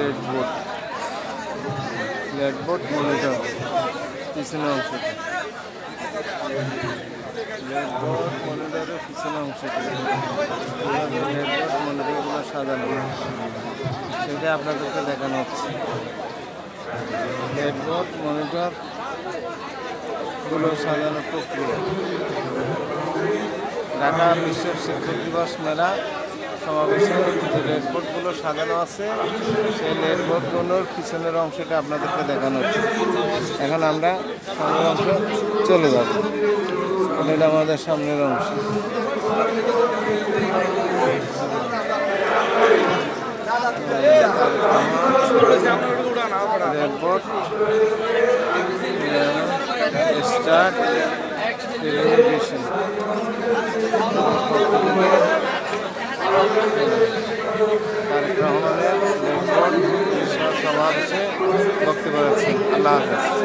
Late board. Monitor পিছনে অংশ late board মনিটরের পিছনে অংশ লেট বোর্ড মনিটরগুলো সাজানো। সেটা আপনাদেরকে দেখানো হচ্ছে। বোর্ড মনিটরগুলো সাজানো প্রক্রিয়া। ঢাকা বিশ্ব শিক্ষক দিবস মেলা সমাবেশে যে লেটবোর্ডগুলো সাজানো আছে, সেই লেটবোর্ডগুলোর পিছনের অংশটা আপনাদেরকে দেখানো হচ্ছে এখন আমরা সামনের অংশ চলে যাব। এটা আমাদের সামনের অংশ। লেটবোর্ড স্টার্ট তারেক রহমানের সমাবেশে বক্তব্য রাখছেন। আল্লাহ হাফেজ।